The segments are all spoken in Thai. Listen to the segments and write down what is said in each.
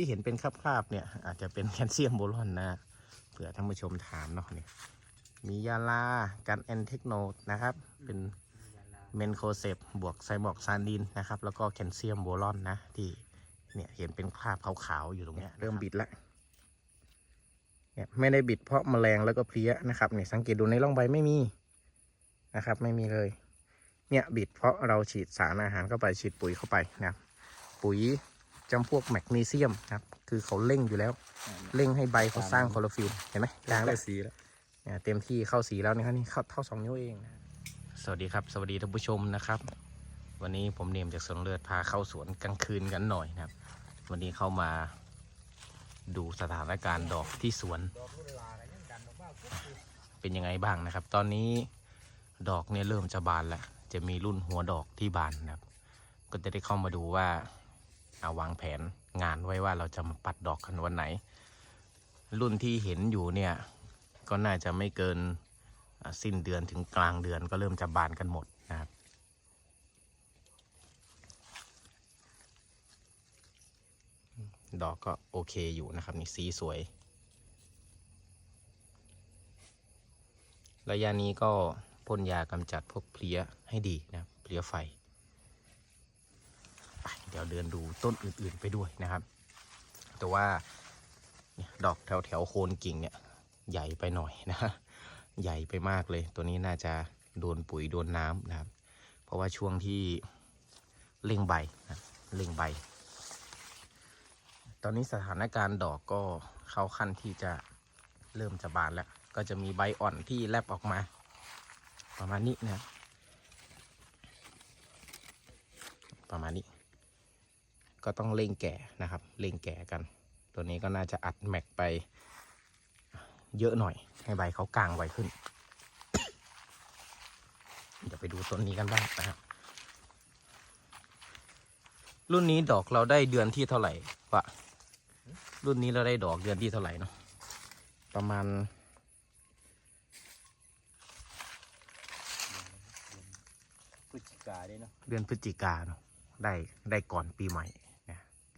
ที่เห็นเป็นคราบๆเนี่ย อาจจะเป็นแคลเซียมโบรอนนะเผื่อท่านผู้ชมถามเนาะนี่มียาลากันแอนเทคโนนะครับ เป็นเมนโคเซปบวกไซบอกซานดินนะครับ แล้วก็แคลเซียมโบรอนนะ ที่เนี่ยเห็นเป็นคราบขาวๆอยู่ตรงเนี้ยเริ่มบิดแล้วเนี่ยไม่ได้บิดเพราะแมลงแล้วก็เพลี้ยนะครับเนี่ยสังเกตดูในร่องใบไม่มีนะครับ ไม่มีเลย เนี่ยบิดเพราะเราฉีดสารอาหารเข้าไปฉีดปุ๋ยเข้าไปนะครับปุ๋ย จำพวกแมกนีเซียมนะครับ คือเขาเร่งอยู่แล้ว เร่งให้ใบเขาสร้างคลอโรฟิลล์เห็นไหมกลางได้แล้วสีแล้วเนี่ยเต็มที่เข้าสีแล้วนะครับนี่เข้าเท่าสองนิ้วเองนะสวัสดีครับ สวัสดีท่านผู้ชมนะครับ วันนี้ผมเนมจากสวนเลือดพาเข้าสวนกลางคืนกันหน่อยนะครับ วันนี้เข้ามาดูสถานการณ์ดอกที่สวน เป็นยังไงบ้างนะครับ ตอนนี้ดอกเนี่ยเริ่มจะบานแล้ว จะมีรุ่นหัวดอกที่บานนะครับ ก็จะได้เข้ามาดูว่า เอาวางแผนงานไว้ว่าเราจะมาปัดดอกกันวันไหน รุ่นที่เห็นอยู่เนี่ย ก็น่าจะไม่เกินสิ้นเดือนถึงกลางเดือนก็เริ่มจะบานกันหมดนะครับดอกก็โอเคอยู่นะครับนี่สีสวย ระยะนี้ก็พ่นยากำจัดพวกเพลี้ยให้ดีนะเพลี้ยไฟ เดี๋ยวเดินดูต้นอื่นๆไปด้วยนะครับ แต่ว่าดอกแถวแถวๆโคนกิ่งเนี่ยใหญ่ไปหน่อยนะใหญ่ไปมากเลย ตัวนี้น่าจะโดนปุ๋ยโดนน้ำนะครับ เพราะว่าช่วงที่เล่งใบนะเล่งใบ ตอนนี้สถานการณ์ดอกก็เข้าขั้นที่จะเริ่มจะบานแล้ว ก็จะมีใบอ่อนที่แลบออกมา ประมาณนี้นะ ประมาณนี้ ก็ต้องเร่งแก่นะครับเร่งแก่กัน ตัวนี้ก็น่าจะอัดแม็กไปเยอะหน่อย ให้ใบเขากลางไวขึ้น เดี๋ยวไปดูต้นนี้กันบ้างนะครับรุ่นนี้ดอกเราได้เดือนที่เท่าไหร่วะรุ่นนี้เราได้ดอกเดือนที่เท่าไหร่เนาะประมาณพฤศจิกาได้เนาะเดือนพฤศจิกาเนาะได้ได้ก่อนปีใหม่นะ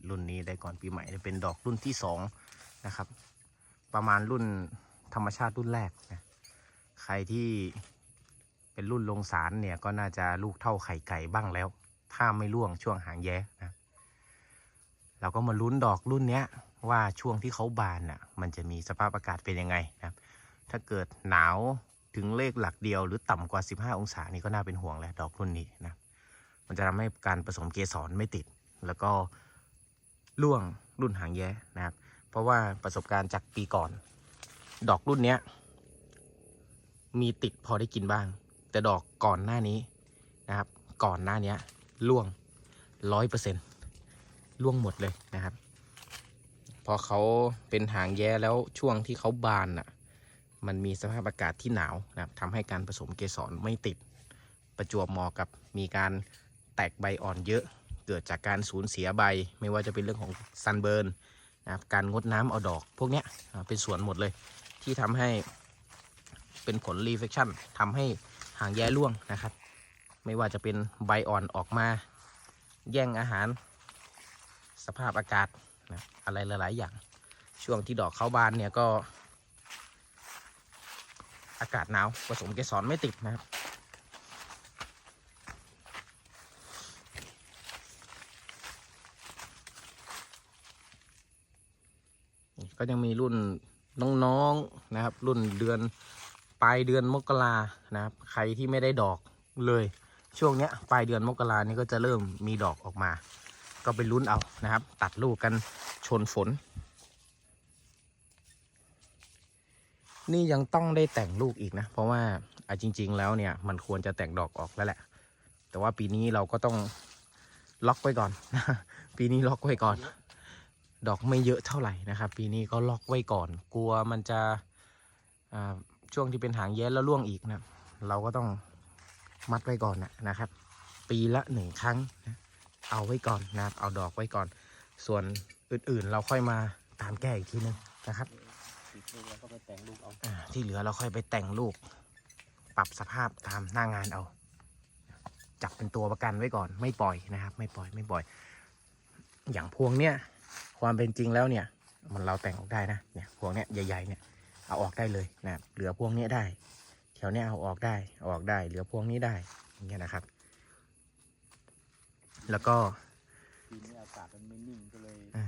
รุ่นนี้ได้ก่อนปีใหม่เป็นดอกรุ่นที่สองนะครับ ประมาณรุ่นธรรมชาติรุ่นแรกนะใครที่เป็นรุ่นลงสารเนี่ยก็น่าจะลูกเท่าไข่ไก่บ้างแล้ว ถ้าไม่ร่วงช่วงหางแย้นะเราก็มาลุ้นดอกรุ่นเนี้ยว่าช่วงที่เขาบานน่ะมันจะมีสภาพอากาศเป็นยังไงนะถ้าเกิดหนาวถึงเลขหลักเดียวหรือต่ำกว่า 15 องศานี่ก็น่าเป็นห่วงแหละดอกรุ่นนี้นะมันจะทำให้การผสมเกสรไม่ติด แล้วก็ ร่วงรุ่นหางแย้นะครับ เพราะว่าประสบการณ์จากปีก่อน ดอกรุ่นเนี้ย มีติดพอได้กินบ้าง แต่ดอกก่อนหน้านี้นะครับ ก่อนหน้าเนี้ยร่วงร้อยเปอร์เซ็นร่วงหมดเลยนะครับ พอเขาเป็นหางแย้แล้วช่วงที่เขาบานอะ มันมีสภาพอากาศที่หนาวนะครับทำให้การผสมเกสรไม่ติดประจวบเหมาะกับมีการแตกใบอ่อนเยอะ เกิดจากการสูญเสียใบ ไม่ว่าจะเป็นเรื่องของซันเบิร์นนะครับการงดน้ำเอาดอก พวกเนี้ยเป็นส่วนหมดเลย ที่ทำให้เป็นผลรีเฟคชั่นทำให้หางแย่ร่วงนะครับ ไม่ว่าจะเป็นใบอ่อนออกมา แย่งอาหาร สภาพอากาศนะอะไรหลาย ๆ อย่าง ช่วงที่ดอกเข้าบานเนี่ยก็ อากาศหนาวผสมเกสรไม่ติดนะครับ ก็ยังมีรุ่นน้องๆนะครับ รุ่นเดือนปลายเดือนมกรานะครับ ใครที่ไม่ได้ดอกเลย ช่วงเนี้ยปลายเดือนมกรานี่ก็จะเริ่มมีดอกออกมา ก็ไปลุ้นเอานะครับ ตัดลูกกันชนฝน นี่ยังต้องได้แต่งลูกอีกนะ เพราะว่าอะจริง ๆ แล้วเนี่ยมันควรจะแต่งดอกออกแล้วแหละ แต่ว่าปีนี้เราก็ต้องล็อกไว้ก่อน ปีนี้ล็อกไว้ก่อน ดอกไม่เยอะเท่าไหร่นะครับ ปีนี้ก็ล็อกไว้ก่อน กลัวมันจะช่วงที่เป็นหางแย้แล้วร่วงอีกนะ เราก็ต้องมัดไว้ก่อนนะนะครับ ปีละหนึ่งครั้งนะเอาไว้ก่อนนะครับเอาดอกไว้ก่อน ส่วนอื่นๆ เราค่อยมาตามแก้อีกทีนึงนะครับติดลูกแล้วก็ไปแต่งลูกเอาที่เหลือเราค่อยไปแต่งลูก ปรับสภาพตามหน้างานเอาจับเป็นตัวประกันไว้ก่อนไม่ปล่อยนะครับ ไม่ปล่อยไม่ปล่อย อย่างพวงเนี้ย ความเป็นจริงแล้วเนี่ยมันเราแต่งออกได้นะเนี่ยพวกเนี้ยใหญ่ๆเนี่ยเอาออกได้เลยนะเหลือพวกเนี้ยได้แถวเนี้ยเอาออกได้เอาออกได้ เหลือพวกนี้ได้อย่างเงี้ยนะครับ แล้วก็ปีนี้อากาศมันไม่นิ่งก็เลยอ่า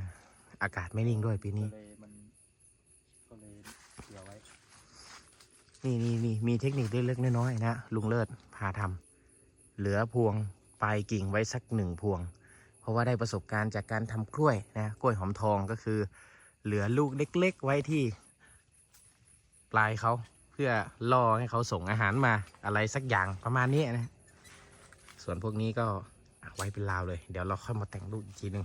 อากาศไม่นิ่งด้วยปีนี้ก็เลยมันก็เลยเกี่ยวไว้นี่นี่นี่มีเทคนิคเล็กๆน้อยๆนะลุงเลิศพาทำเหลือพวงปลายกิ่งไว้สักหนึ่งพวง เพราะว่าได้ประสบการณ์จากการทำกล้วยนะกล้วยหอมทองก็คือ เหลือลูกเล็ก ๆ ไว้ที่ปลายเขาเพื่อล่อให้เขาส่งอาหารมาอะไรสักอย่างประมาณนี้นะส่วนพวกนี้ก็ไว้เป็นราวเลย เดี๋ยวเราค่อยมาแต่งลูกอีกทีหนึ่ง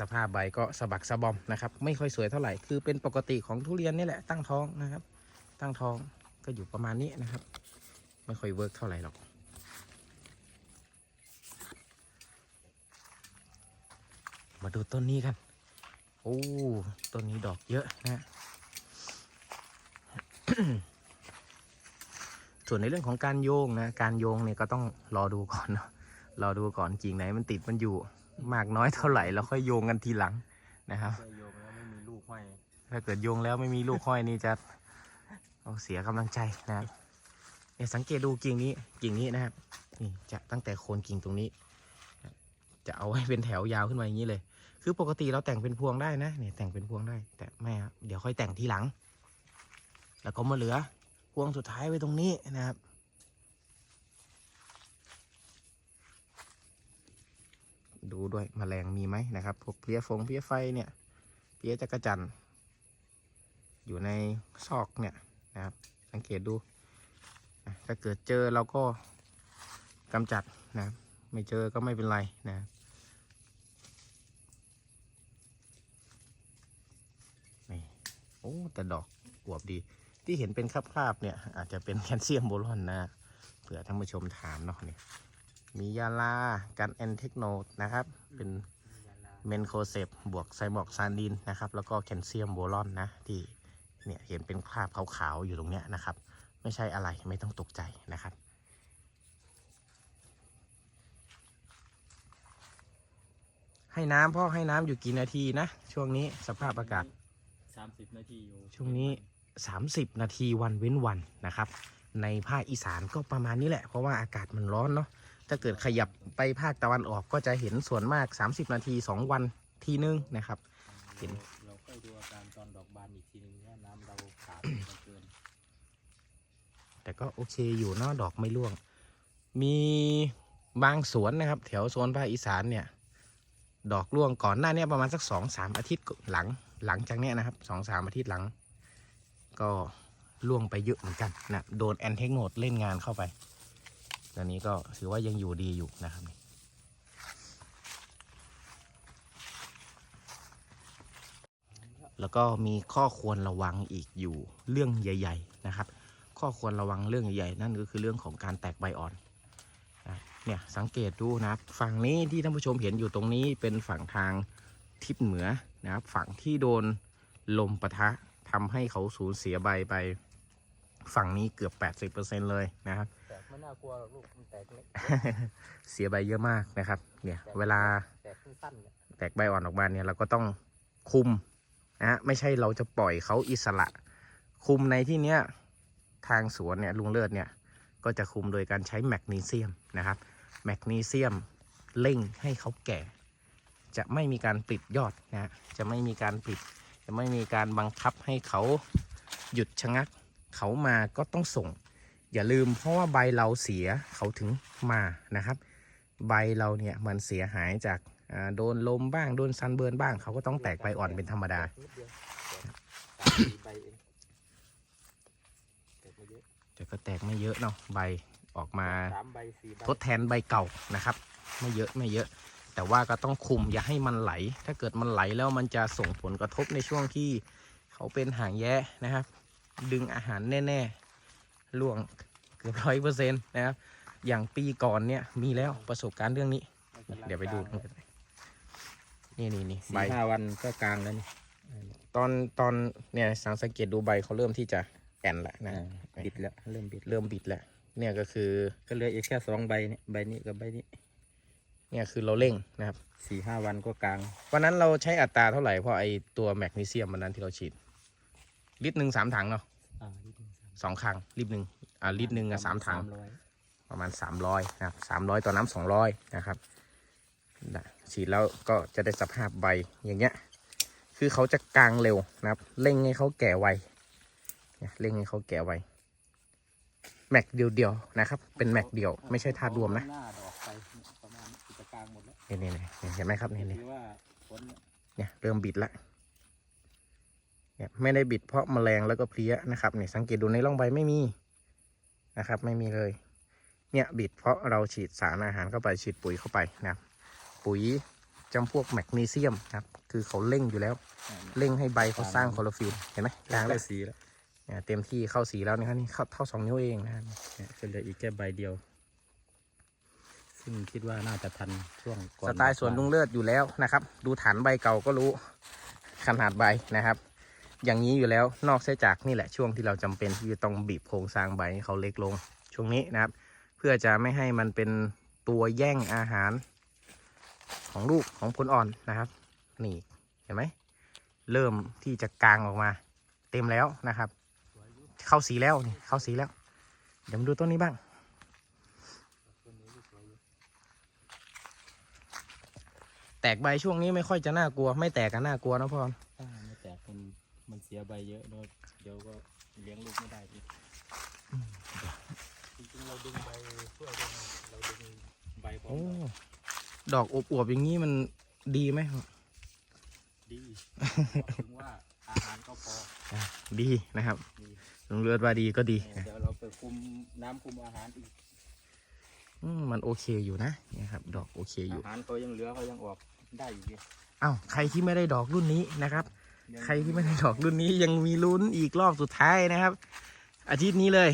สภาพใบก็สะบักสะบอมนะครับ ไม่ค่อยสวยเท่าไหร่คือเป็นปกติของทุเรียนนี่แหละตั้งท้องนะครับ ตั้งท้องก็อยู่ประมาณนี้นะครับ ไม่ค่อยเวิร์กเท่าไหร่หรอก มาดูต้นนี้กัน โอ้ ต้นนี้ดอกเยอะนะส่วนในเรื่องของการโยงนะ การโยงเนี่ยก็ต้องรอดูก่อนเนาะ รอดูก่อนกิ่งไหนมันติดมันอยู่ มากน้อยเท่าไหร่แล้วค่อยโยงกันทีหลังนะครับเสื้อโยมแล้วไม่มีลูกห้อย ถ้าเกิดโยงแล้วไม่มีลูกห้อยนี่จะเอาเสียกำลังใจนะครับเนี่ยสังเกตดูกิ่งนี้กิ่งนี้นะครับนี่จะตั้งแต่โคนกิ่งตรงนี้ จะเอาให้เป็นแถวยาวขึ้นมาอย่างนี้เลย คือปกติเราแต่งเป็นพวงได้นะเนี่ยแต่งเป็นพวงได้ แต่ไม่ครับเดี๋ยวค่อยแต่งทีหลัง แล้วก็มาเหลือพวงสุดท้ายไว้ตรงนี้นะครับดูด้วยแมลงมีไหมนะครับ พวกเพี้ยฟงเพี้ยไฟเนี่ยเพี้ยจักรจันอยู่ในซอกเนี่ยนะครับ สังเกตดู ถ้าเกิดเจอเราก็กำจัดนะ ไม่เจอก็ไม่เป็นไรนะครับนี่โอ้แต่ดอกอวบดี ที่เห็นเป็นคราบๆเนี่ย อาจจะเป็นแคลเซียมโบรอนนะเผื่อท่านผู้ชมถามเนาะเนี่ยมียาลากันแอนเทคโนดนะครับ เป็นเมนโคเซปบวกไซบอกซานดินนะครับ แล้วก็แคลเซียมโบรอนนะ ที่เนี่ยเห็นเป็นคราบขาวๆอยู่ตรงเนี้ยนะครับ ไม่ใช่อะไรไม่ต้องตกใจนะครับให้น้ำพ่อให้น้ำอยู่กี่นาทีนะ ช่วงนี้สภาพอากาศ สามสิบนาทีอยู่ช่วงนี้ 30 นาทีวันเว้นวันนะครับ ในภาคอีสานก็ประมาณนี้แหละ เพราะว่าอากาศมันร้อนเนาะถ้าเกิดขยับไปภาคตะวันออกก็จะเห็นส่วนมาก 30 นาที 2 วันทีนึงนะครับ เห็น เราค่อยดูอาการตอนดอกบานอีกทีนึงว่าน้ำเราขาดเกินแต่ก็โอเคอยู่เนาะดอกไม่ร่วง มีบางสวนนะครับ แถวโซนภาคอีสานเนี่ย ดอกร่วงก่อนหน้าเนี้ประมาณสักสองสามอาทิตย์หลัง หลังจากเนี้ยนะครับสองสามอาทิตย์หลัง ก็ร่วงไปเยอะเหมือนกันนะโดนแอนเทคโนดเล่นงานเข้าไปตอนนี้ก็ถือว่ายังอยู่ดีอยู่นะครับแล้วก็มีข้อควรระวังอีกอยู่เรื่องใหญ่ ๆ นะครับ ข้อควรระวังเรื่องใหญ่ๆนั่นก็คือเรื่องของการแตกใบอ่อนนะเนี่ยสังเกตดูนะฝั่งนี้ที่ท่านผู้ชมเห็นอยู่ตรงนี้เป็นฝั่งทางทิศเหนือ นะครับ ฝั่งที่โดนลมปะทะทำให้เขาสูญเสียใบไป ฝั่งนี้เกือบ 80%เลยนะครับแตกไม่น่ากลัวหรอกลูกมันแตกเล็กเสียใบเยอะมากนะครับ เนี่ย เวลาแตกสั้นๆเนี่ยแตกใบอ่อนออกมาเนี่ยเราก็ต้องคุมนะฮะไม่ใช่เราจะปล่อยเขาอิสระ คุมในที่เนี้ยทางสวนเนี่ยลุงเลิศเนี่ยก็จะคุมโดยการใช้แมกนีเซียมนะครับแมกนีเซียมเร่งให้เขาแก่ จะไม่มีการปิดยอดนะฮะจะไม่มีการปิด จะไม่มีการบังคับให้เขาหยุดชะงัก เขามาก็ต้องส่ง อย่าลืมเพราะว่าใบเราเสียเขาถึงมานะครับ ใบเราเนี่ยมันเสียหายจากอ่าโดนลมบ้างโดนซันเบิร์นบ้าง เขาก็ต้องแตกใบอ่อนเป็นธรรมดาแตกนิดเดียวแตกสามสี่ใบเองแตกไม่เยอะแต่ก็แตกไม่เยอะเนาะใบออกมาสามใบสี่ใบทดแทนใบเก่านะครับ ไม่เยอะไม่เยอะ แต่ว่าก็ต้องคุมอย่าให้มันไหล ถ้าเกิดมันไหลแล้วมันจะส่งผลกระทบในช่วงที่เขาเป็นหางแย้นะครับ ดึงอาหารแน่ๆล่วงเกือบร้อยเปอร์เซ็นต์นะครับ อย่างปีก่อนเนี่ยมีแล้วประสบการณ์เรื่องนี้ เดี๋ยวไปดูนี่นี่นี่ใบสี่ห้าวันก็กลางแล้วนี่ตอนตอนเนี่ยสังสังเกตดูใบเขาเริ่มที่จะแอนแล้วนะบิดแล้วเริ่มบิดเริ่มบิดแล้วเนี่ยก็คือ ก็เหลืออีกแค่สองใบเนี่ยใบนี้กับใบนี้ เนี่ยคือเราเร่งนะครับสี่ห้าวันก็กลาง วันนั้นเราใช้อัตราเท่าไหร่เพราะไอตัวแมกนีเซียมวันนั้นที่เราฉีด ลิตรหนึ่งสามถังเนาะอ่านิดนึงสองครั้งลิตรหนึ่งอ่าลิตรหนึ่งอะสามถัง ร้อยประมาณ 300 นะครับ 300 ต่อน้ำ200 นะครับนะฉีดแล้วก็จะได้สภาพใบอย่างเงี้ย คือเขาจะกลางเร็วนะครับ เร่งให้เขาแก่ไวเนี่ยเร่งให้เขาแก่ไว แม็กเดียวๆนะครับ เป็นแม็กเดียว ไม่ใช่ธาตุรวมนะ หน้าดอกไปประมาณนี้จะกลางหมดแล้วนี่นี่นี่เห็นไหมครับนี่นี่ถือว่าผลเนี่ยเนี่ยเริ่มบิดละเนี่ยไม่ได้บิดเพราะแมลงแล้วก็เพลี้ยนะครับเนี่ยสังเกตดูในร่องใบไม่มีนะครับ ไม่มีเลย เนี่ยบิดเพราะเราฉีดสารอาหารเข้าไปฉีดปุ๋ยเข้าไปนะครับปุ๋ยจำพวกแมกนีเซียมนะครับ คือเขาเร่งอยู่แล้ว เร่งให้ใบเขาสร้างคลอโรฟิลเห็นไหมกลางได้แล้วสีแล้วเนี่ยเต็มที่เข้าสีแล้วนะครับนี่เข้าเท่าสองนิ้วเองนะครับเนี่ยจะเหลืออีกแค่ใบเดียว ซึ่งคิดว่าน่าจะทันช่วงก่อนสไตล์สวนลุงเลือดอยู่แล้วนะครับ ดูฐานใบเก่าก็รู้ขนาดใบนะครับ อย่างนี้อยู่แล้วนอกเสียจากนี่แหละช่วงที่เราจำเป็นที่จะต้องบีบโครงสร้างใบให้เขาเล็กลงช่วงนี้นะครับ เพื่อจะไม่ให้มันเป็นตัวแย่งอาหารของลูกของผลอ่อนนะครับ นี่เห็นไหมเริ่มที่จะกลางออกมา เต็มแล้วนะครับ เข้าสีแล้วนี่เข้าสีแล้ว เดี๋ยวมาดูต้นนี้บ้าง แตกใบช่วงนี้ไม่ค่อยจะน่ากลัว ไม่แตกก็น่ากลัวนะพ่อถ้าไม่แตกมันมันเสียใบเยอะเนอะเดี๋ยวก็เลี้ยงลูกไม่ได้อีกจริงๆเราดึงใบช่วยด้วยนะเราดึงใบพร้อมโอ้ดอกดอกอวบๆอย่างนี้มันดีไหมดีถึงว่าอาหารก็พอดีนะครับดีลุงเลือดว่าดีก็ดีเดี๋ยวเราไปคุมน้ำคุมอาหารอีกอืมมันโอเคอยู่นะเนี่ยครับ ดอกโอเคอยู่อาหารเขายังเหลือเขายังออก ได้อยู่ดีอ้าวใครที่ไม่ได้ดอกรุ่นนี้นะครับ ยังใครที่ไม่ได้ดอกรุ่นนี้ยังมีลุ้นอีกรอบสุดท้ายนะครับ อาทิตย์นี้เลย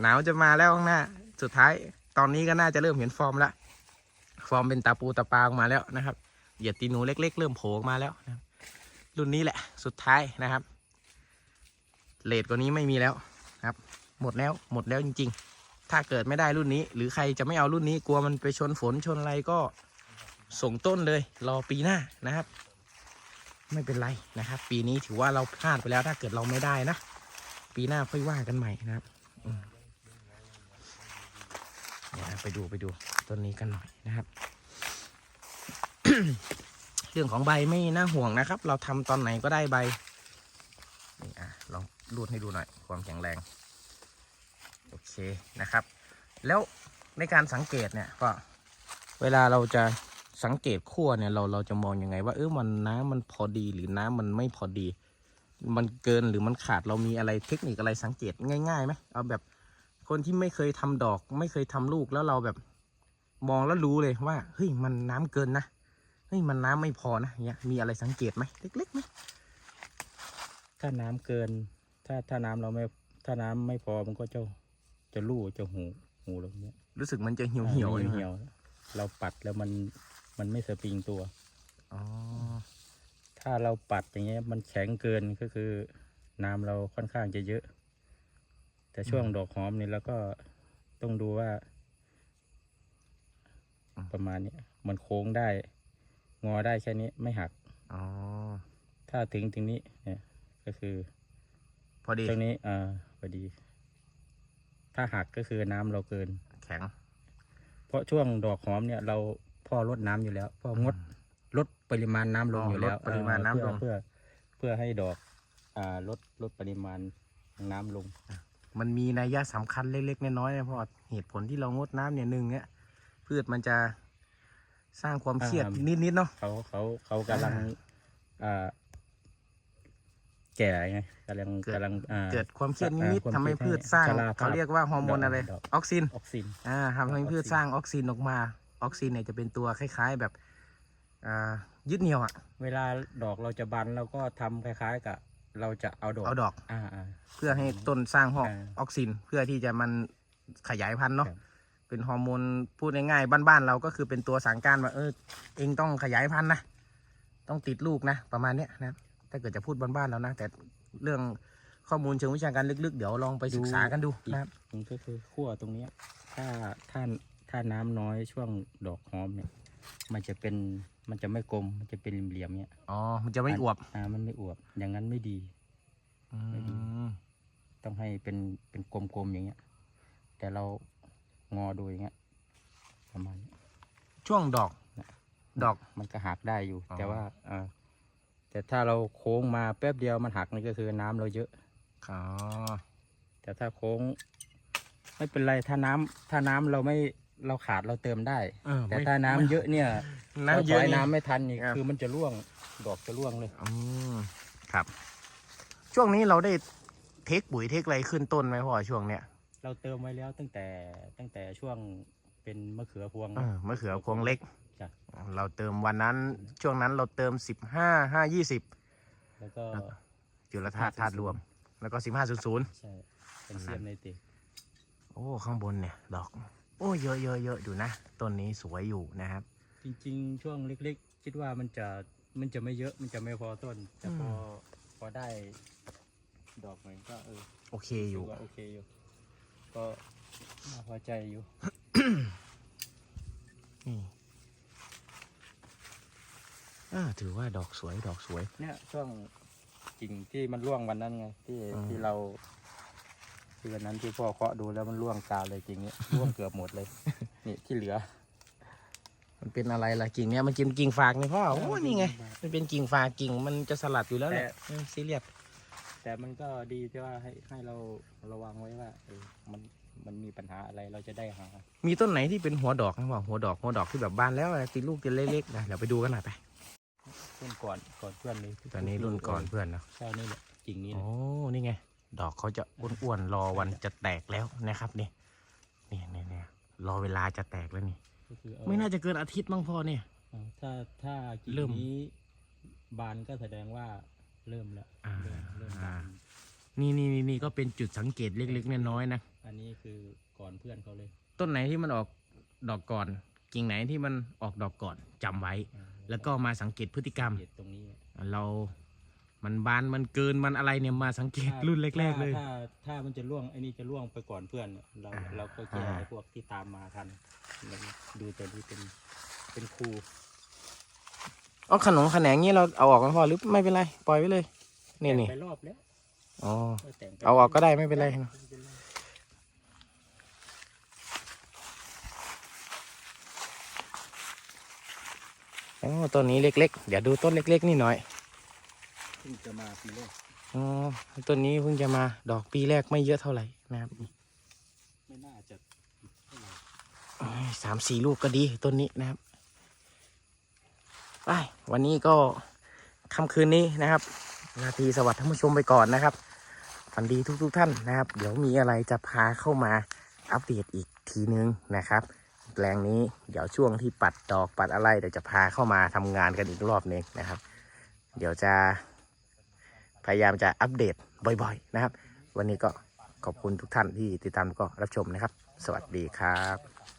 หนาวจะมาแล้วข้างหน้า สุดท้าย ตอนนี้ก็น่าจะเริ่มเห็นฟอร์มละฟอร์มเป็นตาปูตาปาออกมาแล้วนะครับเหยียดตีนหนูเล็ก ๆ เริ่มโผล่ออกมาแล้วนะครับรุ่นนี้แหละสุดท้ายนะครับเลทกว่านี้ไม่มีแล้วนะครับ หมดแล้วหมดแล้วจริง ๆ ถ้าเกิดไม่ได้รุ่นนี้ หรือใครจะไม่เอารุ่นนี้กลัวมันไปชนฝนชนอะไรก็ ส่งต้นเลย รอปีหน้านะครับ ไม่เป็นไรนะครับ ปีนี้ถือว่าเราพลาดไปแล้วถ้าเกิดเราไม่ได้นะ ปีหน้าค่อยว่ากันใหม่นะครับเดี๋ยวนะไปดูไปดูต้นนี้กันหน่อยนะครับ เรื่องของใบไม่น่าห่วงนะครับ เราทำตอนไหนก็ได้ใบนี่อะลองรูดให้ดูหน่อย ความแข็งแรง โอเคนะครับ แล้วในการสังเกตเนี่ยก็เวลาเราจะ สังเกตขั้วเนี่ยเราเราจะมองยังไง ว่าเออมันน้ำมันพอดีหรือน้ำมันไม่พอดี มันเกินหรือมันขาดเรามีอะไรเทคนิคอะไรสังเกตง่ายๆไหมเอาแบบคนที่ไม่เคยทำดอก ไม่เคยทำลูกแล้วเราแบบมองแล้วรู้เลยว่าเฮ้ยมันน้ำเกินนะเฮ้ยมันน้ำไม่พอนะเนี้ยมีอะไรสังเกตไหมเล็กๆไหมถ้าน้ำเกิน ถ้าถ้าน้ำเราไม่ถ้าน้ำไม่พอมันก็จะจะลู่จะหูหูตรงเนี้ยรู้สึกมันจะเหี่ยวเหี่ยวอ่าเลยเหี่ยวๆเราปัดแล้วมัน มันไม่สปริงตัว อ๋อ ถ้าเราปัดอย่างเงี้ย มันแข็งเกินก็คือน้ำเราค่อนข้างจะเยอะ แต่ช่วงดอกหอมนี่เราก็ต้องดูว่า ประมาณเนี้ยมันโค้งได้ งอได้แค่นี้ไม่หัก อ๋อ ถ้าถึงตรงนี้เนี่ย ก็คือ พอดีตรงนี้อ่าพอดี ถ้าหักก็คือน้ำเราเกิน แข็ง เพราะช่วงดอกหอมเนี่ยเรา พ่อลดน้ำอยู่แล้วพ่องดลดปริมาณน้ำลงอ๋ออยู่แล้วลดปริมาณน้ำลงเพื่อเพื่อ เพื่อให้ดอกอ่าลดลดปริมาณน้ำลง มันมีนัยยะสำคัญเล็กๆน้อยๆนะเพราะเหตุผลที่เรางดน้ำเนี่ยหนึ่งเนี่ยพืชมันจะสร้างความเครียดอ่านิดๆเนาะเขาเขาเขากำลังอ่าอ่าแก่ไงกำลังเกิดกำลังอ่าเกิดความเครียดอ่านิดความๆทำให้เครีพืยดชสร้างชราภาพเขาเรียกว่าฮอร์โมนอะไรดอกออกซินออกซินอ่าทำให้พืชสร้างออกซินออกมา ออกซินเนี่ยจะเป็นตัวคล้าย ๆ แบบอ่ายึดเหนี่ยวอะเวลาดอกเราจะบานเราก็ทำคล้ายๆกับเราจะเอาดอกเอาดอก อ่าอ่า เพื่อให้ต้นสร้างหอกอ่าออกซิน เพื่อที่จะมันขยายพันธุ์เนาะครับ เป็นฮอร์โมนพูดง่ายๆบ้านๆเราก็คือเป็นตัวสั่งการว่าเออเองต้องขยายพันธุ์นะต้องติดลูกนะ ประมาณเนี้ยนะครับถ้าเกิดจะพูดบ้านๆแล้วนะ แต่เรื่องข้อมูลเชิงวิชาการลึกๆ เดี๋ยวลองไปศึกษากันดูอีกนะครับ มันก็คือขั้วตรงเนี้ยถ้าถ้า ถ้าน้ำน้อยช่วงดอกหอมเนี่ย มันจะเป็นมันจะไม่กลม มันจะเป็นเหลี่ยมๆเนี้ยอ๋อ มันจะไม่อวบ อ่า มันไม่อวบ อย่างนั้นไม่ดีไม่ดีอืมต้องให้เป็นเป็นกลมๆอย่างเงี้ย แต่เรางอดูอย่างเงี้ยประมาณนี้ช่วงดอก ดอกมันก็หักได้อยู่อ๋อแต่ว่าอ่าแต่ถ้าเราโค้งมาแป๊บเดียวมันหักนี่ก็คือน้ำเราเยอะอ๋อแต่ถ้าโค้ง ไม่เป็นไรถ้าน้ำถ้าน้ำเราไม่ เราขาดเราเติมได้ เออแต่ไม่ ถ้าน้ำเยอะเนี่ยน้ำเยอะราถนี่น้ำไม่ทันนี่ครับ คือมันจะร่วงดอกจะร่วงเลย อืมครับ ช่วงนี้เราได้เทคปุ๋ยเทคอะไรขึ้นต้นไหมพ่อช่วงเนี้ยเราเติมไว้แล้วตั้งแต่ตั้งแต่ช่วงเป็นมะเขือพวง เออมะเขือพวงเล็กจ้ะ เราเติมวันนั้น ช่วงนั้นเราเติมสิบห้าห้ายี่สิบแล้วก็จุลธาตุธาตุรวม แล้วก็สิบห้าศูนย์ศูนย์ ใช่เป็นเซียมในเตะโอ้ ข้างบนเนี่ย ดอกโอ้เยอะเยอะเยอะอยู่นะต้นนี้สวยอยู่นะครับ จริงๆ ช่วงเล็กๆ คิดว่ามันจะมันจะไม่เยอะมันจะไม่พอต้น แต่พอพอได้ดอกหน่อยก็เออโอเคอยู่ถืว่าโอเคอยู่ ก็น่าพอใจอยู่ นี่อ่าถือว่าดอกสวยดอกสวย เนี่ยช่วงกิ่งที่มันร่วงวันนั้นไงที่อืม ที่เรา ที่วันนั้นที่พ่อเคาะดูแล้วมันร่วงกาวเลยกิ่งเนี้ยร่วงเกือบหมดเลย นี่ที่เหลือ มันเป็นอะไรล่ะกิ่งเนี้ยมันกินกิ่งฝากนี่พ่อโอ้เออนี่ไงกิ่งฝากมันเป็นกิ่งฝากกิ่งมันจะสลัดอยู่แล้วแหละแต่เออซีเรียสแต่มันก็ดีที่ว่าให้ให้เราระวังไว้ว่าเออมันมันมีปัญหาอะไรเราจะได้หา มีต้นไหนที่เป็นหัวดอกนะพ่อหัวดอกหัวดอกที่แบบบานแล้วอะติดลูกติดเล็กๆนะเดี๋ยวไปดูกันหน่อยไปรุ่นก่อนก่อนเพื่อนเลยที่ตอนนี้รุ่นก่อนเพื่อนเนาะใช่นี่แหละกิ่งนี้แหโอ้ละนี่ไง ดอกเขาจะอ้วนๆรอวันจะแตกแล้วนะครับนี่นี่นี่นี่รอเวลาจะแตกแล้วนี่ ก็คือเอาไม่น่าจะเกินอาทิตย์มั้งพ่อเนี่ย อ่าถ้าถ้ากิ่งเริ่มนี้บานก็แสดงว่าเริ่มแล้วอ่าเริ่มเริ่มอ่า บานนี่นี่นี่นี่ก็เป็นจุดสังเกตเล็กๆน้อยๆนะ อันนี้คือก่อนเพื่อนเขาเลยต้นไหนที่มันออกดอกก่อน กิ่งไหนที่มันออกดอกก่อนจำไว้ อ่าแล้วก็มาสังเกตพฤติกรรม เห็ดตรงนี้เรา มันบานมันเกินมันอะไรเนี่ยมาสังเกตรุ่นแรก ๆ เลย ถ้าถ้ามันจะร่วงไอ้นี่จะร่วงไปก่อนเพื่อนเนี่ยเราอ่าเราก็แก้อ่า ไอ้พวกที่ตามมาทันแล้วดูตัวนี้เป็นเป็นครูอ๋อขนมขนงนี้เราเอาออกกันพอหรือไม่เป็นไรปล่อยไว้เลยนี่นี่แต่งไปรอบแล้วอ๋อ แต่งไปเอาออกก็ได้ไม่เป็นไรนะม่เป็นไรอ๋อต้นนี้เล็ก ๆ เดี๋ยวดูต้นเล็ก ๆ นี่หน่อย เพิ่งจะมาปีแรกอ๋อต้นนี้เพิ่งจะมาดอกปีแรกไม่เยอะเท่าไหร่นะครับไม่น่าจะเท่าไหร่อ้ายสามสี่ลูกก็ดีต้นนี้นะครับไปวันนี้ก็ค่ำคืนนี้นะครับนาทีสวัสดิ์ท่านผู้ชมไปก่อนนะครับฝันดีทุกๆท่านนะครับ เดี๋ยวมีอะไรจะพาเข้ามาอัปเดตอีกทีนึงนะครับแปลงนี้เดี๋ยวช่วงที่ปัดดอกปัดอะไรเดี๋ยวจะพาเข้ามาทำงานกันอีกรอบหนึงนะครับ เดี๋ยวจะ พยายามจะอัปเดตบ่อยๆนะครับ วันนี้ก็ขอบคุณทุกท่านที่ติดตามก็รับชมนะครับ สวัสดีครับ